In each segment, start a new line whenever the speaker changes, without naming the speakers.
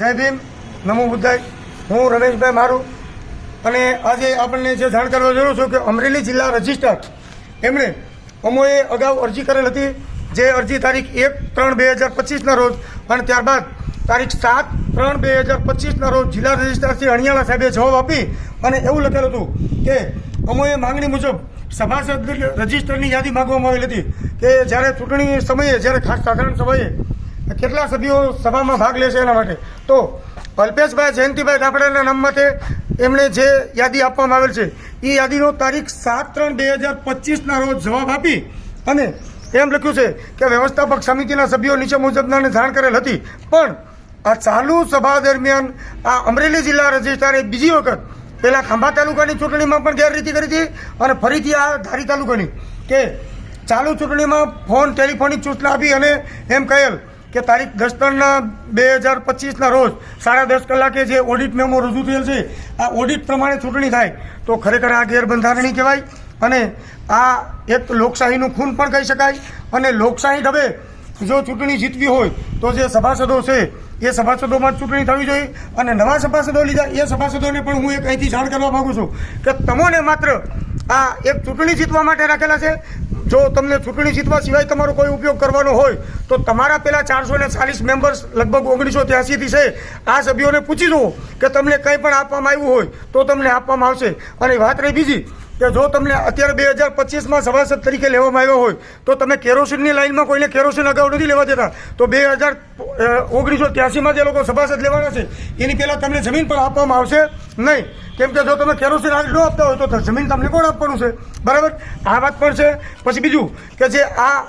જય ભીમ. નમો બુદ્ધાય. હું રમેશભાઈ મારું. અને આજે આપણને જે જાણ કરવા જરૂર છું કે અમરેલી જિલ્લા રજિસ્ટર એમણે અમોએ અગાઉ અરજી કરેલ હતી, જે અરજી તારીખ એક ત્રણ બે હજાર પચીસના રોજ અને ત્યારબાદ તારીખ સાત ત્રણ બે હજાર પચીસના રોજ જિલ્લા રજિસ્ટ્રાર શ્રી અણિયાળા સાહેબે જવાબ આપી અને એવું લખેલું હતું કે અમોએ માંગણી મુજબ સભાસદ રજિસ્ટરની યાદી માંગવામાં આવેલી હતી કે જ્યારે ચૂંટણી સમયે, જ્યારે ખાસ સાધારણ સમયે કેટલા સભ્યો સભામાં ભાગ લેશે એના માટે? તો અલ્પેશભાઈ, જયંતિભાઈ દાફડાના નામ માટે એમણે જે યાદી આપવામાં આવેલ છે એ યાદીનો તારીખ સાત ત્રણ બે હજાર પચીસના રોજ જવાબ આપી અને એમ લખ્યું છે કે વ્યવસ્થાપક સમિતિના સભ્યો નીચે મુજબનાને જાણ કરેલ હતી. પણ આ ચાલુ સભા દરમિયાન આ અમરેલી જિલ્લા રજિસ્ટ્રારે બીજી વખત પહેલાં ખાંભા તાલુકાની ચૂંટણીમાં પણ ગેરરીતિ કરી હતી અને ફરીથી આ ધારી તાલુકાની કે ચાલુ ચૂંટણીમાં ફોન ટેલિફોનિક સૂચના આપી અને એમ કહેલ કે તારીખ દસ ત્રણ બે હજાર પચીસના રોજ સાડા દસ કલાકે જે ઓડિટ મેમો રજૂ થયેલ છે, આ ઓડિટ પ્રમાણે ચૂંટણી થાય, તો ખરેખર આ ગેરબંધારણી કહેવાય અને આ એક લોકશાહીનું ખૂન પણ કહી શકાય અને લોકશાહી ઢબે જો ચૂંટણી જીતવી હોય, તો જે સભાસદો છે, એ સભાસદોમાં ચૂંટણી થવી જોઈએ અને નવા સભાસદો લીધા, એ સભાસદોને પણ હું એક અહીંથી જાણ કરવા માગું છું કે તમોને માત્ર આ એક ચૂંટણી જીતવા માટે રાખેલા છે જો તમને ચૂંટણી જીતવા સિવાય તમારો કોઈ ઉપયોગ કરવાનો હોય, તો તમારા પેલા ચારસો ને ચાલીસ મેમ્બર્સ લગભગ ઓગણીસો ત્યાસીથી છે. આ સભ્યોને પૂછી જુઓ કે તમને કંઈ પણ આપવામાં આવ્યું હોય, તો તમને આપવામાં આવશે. અને વાત રહી બીજી કે જો તમને અત્યારે બે હજાર પચીસમાં સભાસદ તરીકે લેવામાં આવ્યો હોય, તો તમે કેરોસીનની લાઇનમાં કોઈને કેરોસીન અગાઉ નથી લેવા દેતા. તો બે હજાર ઓગણીસો ત્યાસીમાં જે લોકો સભાસદ લેવાના છે, એની પહેલાં તમને જમીન પણ આપવામાં આવશે નહીં. કેમ કે જો તમે કેરોસીન આજ ન આપતા હોય, તો જમીન તમને કોણ આપવાનું છે? બરાબર? આ વાત પણ છે. પછી બીજું કે જે આ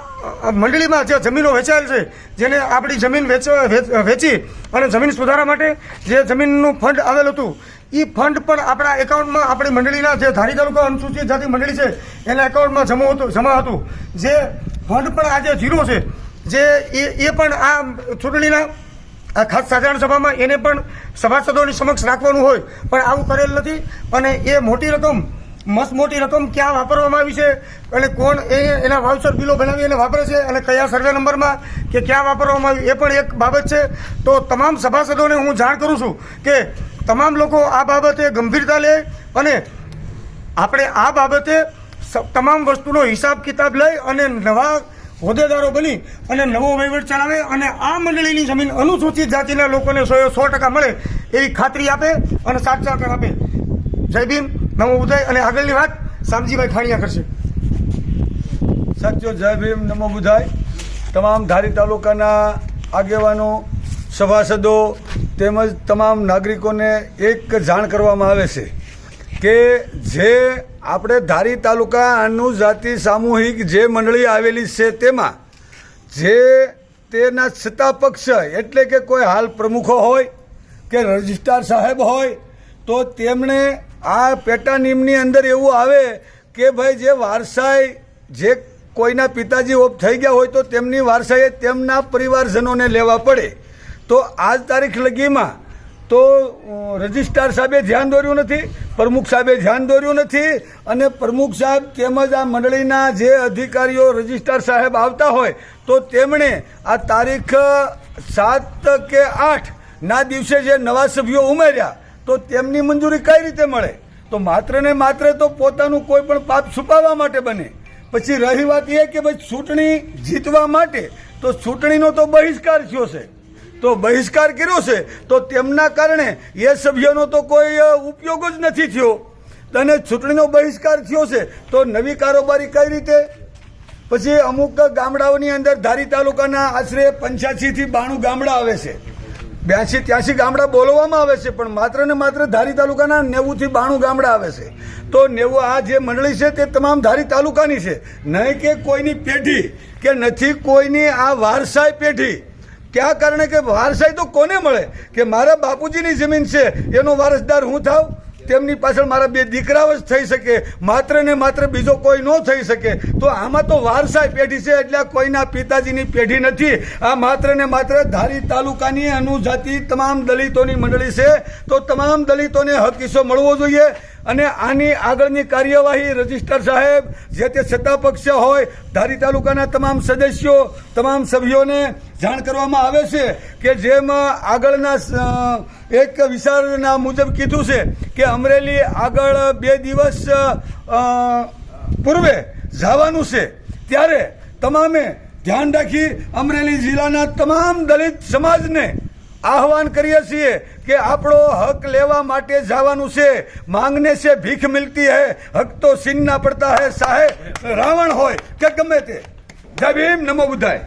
મંડળીમાં જે જમીનો વેચાયેલ છે, જેને આપણી જમીન વેચ- વેચી અને જમીન સુધારા માટે જે જમીનનું ફંડ આવેલું હતું એ ફંડ પણ આપણા એકાઉન્ટમાં આપણી મંડળીના જે ધારી તાલુકા અનુસૂચિત જાતિ મંડળી છે, એના એકાઉન્ટમાં જમા હતું જમા હતું. જે ફંડ પણ આજે ઝીરો છે. જે એ એ પણ આ ચૂંટણીના, આ ખાસ સાધારણ સભામાં એને પણ સભાસદોની સમક્ષ રાખવાનું હોય, પણ આવું કરેલ નથી. અને એ મોટી રકમ, મસ્ત મોટી રકમ ક્યાં વાપરવામાં આવી છે અને કોણ એ એના વાવસર બિલો બનાવી અને વાપરે છે અને કયા સર્વે નંબરમાં કે ક્યાં વાપરવામાં આવ્યું, એ પણ એક બાબત છે. તો તમામ સભાસદોને હું જાણ કરું છું કે તમામ લોકો આ બાબતે ગંભીરતા લે અને આપણે આ બાબતે તમામ વસ્તુનો હિસાબ કિતાબ લઈ અને નવા હોદ્દેદારો બની અને નવો વહીવટ ચલાવે અને આ મંડળીની જમીન અનુસૂચિત જાતિના લોકોને સો સો ટકા મળે એવી ખાતરી આપે અને સાથ સહકાર આપે. જય ભીમ, નમો ઉદય અને આગળની વાત શામજીભાઈ ખાણિયા કરશે.
સાચો જય ભીમ, નમો બુધાય તમામ ધારી તાલુકાના આગેવાનો, સભાસદો તેમજ તમામ નાગરિકોને એક જાણ કરવામાં આવે છે કે જે આપણે ધારી તાલુકા અનુજાતિ સામૂહિક જે મંડળી આવેલી છે તેમાં જે તેના સત્તા પક્ષ એટલે કે કોઈ હાલ પ્રમુખો હોય કે રજિસ્ટ્રાર સાહેબ હોય, તો તેમણે આ પેટા નિયમની અંદર એવું આવે કે ભાઈ જે વારસાઈ જે કોઈના પિતાજી ઓફ થઈ ગયા હોય તો તેમની વારસાઈએ તેમના પરિવારજનોને લેવા પડે. તો આજ તારીખ લગીમાં તો રજિસ્ટ્રાર સાહેબે ધ્યાન દોર્યું નથી, પ્રમુખ સાહેબે ધ્યાન દોર્યું નથી, અને પ્રમુખ સાહેબ તેમજ આ મંડળીના જે અધિકારીઓ રજિસ્ટ્રાર સાહેબ આવતા હોય, તો તેમણે આ તારીખ સાત કે આઠ ના દિવસે જે નવા સભ્યો ઉમેર્યા, તો તેમની મંજૂરી કઈ રીતે મળે? તો માત્ર ને માત્ર તો પોતાનું કોઈ પણ પાપ છુપાવવા માટે બને. પછી રહી વાત એ કે ભાઈ ચૂંટણી જીતવા માટે, તો ચૂંટણીનો તો બહિષ્કાર થયો છે. તો બહિષ્કાર કર્યો છે, તો તેમના કારણે એ સભ્યોનો તો કોઈ ઉપયોગ જ નથી થયો. અને ચૂંટણીનો બહિષ્કાર થયો છે, તો નવી કારોબારી કઈ રીતે? પછી અમુક ગામડાઓની અંદર ધારી તાલુકાના આશરે પંચ્યાસીથી બાણું ગામડા આવે છે. બ્યાસી ત્યાસી ગામડા બોલવામાં આવે છે, પણ માત્ર ને માત્ર ધારી તાલુકાના નેવુંથી બાણું ગામડા આવે છે. તો નેવું આ જે મંડળી છે, તે તમામ ધારી તાલુકાની છે. નહીં કે કોઈની પેઢી, કે નથી કોઈની આ વારસાઈ પેઢી. ક્યાં કારણે કે વારસાઈ તો કોને મળે? કે મારા બાપુજીની જમીન છે, એનો વારસદાર હું થાવ તેમની પાછળ મારા બે દીકરાઓ જ થઈ શકે, માત્ર ને માત્ર બીજો કોઈ ન થઈ શકે. તો આમાં તો વારસાઈ પેઢી છે, એટલે કોઈના પિતાજીની પેઢી નથી. આ માત્ર ને માત્ર ધારી તાલુકાની અનુજાતિ તમામ દલિતોની મંડળી છે. તો તમામ દલિતોને હક હિસ્સો મળવો જોઈએ. અને આની આગળની કાર્યવાહી રજિસ્ટર સાહેબ, જે તે સત્તા પક્ષ હોય, ધારી તાલુકાના તમામ સદસ્યો, તમામ સભ્યોને જાણ કરવામાં આવે છે કે જેમ આગળના એક વિચારના મુજબ કીધું છે કે અમરેલી આગળ બે દિવસ પૂર્વે જવાનું છે, ત્યારે તમામે ધ્યાન રાખી અમરેલી જિલ્લાના તમામ દલિત સમાજને આહવાન કરીએ છીએ કે આપણો હક લેવા માટે જવાનું છે. માંગને છે ભીખ મિલતી હૈ, હક તો સીન ના પડતા હૈ. સાહેબ, રાવણ હોય કે ગમે તે. જય ભીમ, નમો બુદ્ધાય.